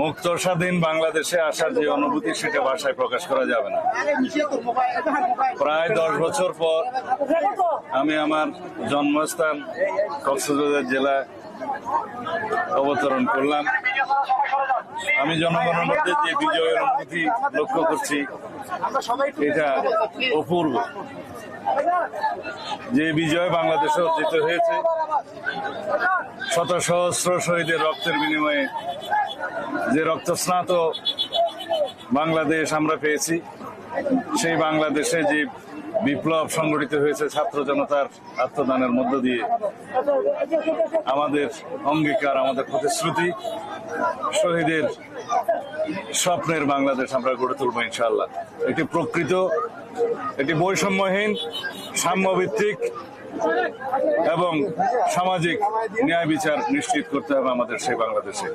মুক্ত, স্বাধীন বাংলাদেশে আসার যে অনুভূতি সেটা ভাষায় প্রকাশ করা যাবে না। প্রায় দশ বছর পর আমি আমার জন্মস্থান কক্সবাজার জেলায় অবতরণ করলাম। আমি জনগণের মধ্যে যে বিজয়ের অনুভূতি লক্ষ্য করছি, এটা অপূর্ব। যে বিজয় বাংলাদেশে অর্জিত হয়েছে শত সহস্র শহীদের রক্তের বিনিময়ে যে রক্তস্নাত বাংলাদেশ আমরা পেয়েছি, সেই বাংলাদেশে যে বিপ্লব সংগঠিত হয়েছে ছাত্র জনতার আত্মদানের মধ্য দিয়ে, আমাদের অঙ্গীকার, আমাদের প্রতিশ্রুতি, শহীদের স্বপ্নের বাংলাদেশ আমরা গড়ে তুলবো ইনশাল্লাহ এটি প্রকৃত, এটি বৈষম্যহীন, সাম্যভিত্তিক এবং সামাজিক ন্যায় বিচার নিশ্চিত করতে হবে আমাদের সেই বাংলাদেশে।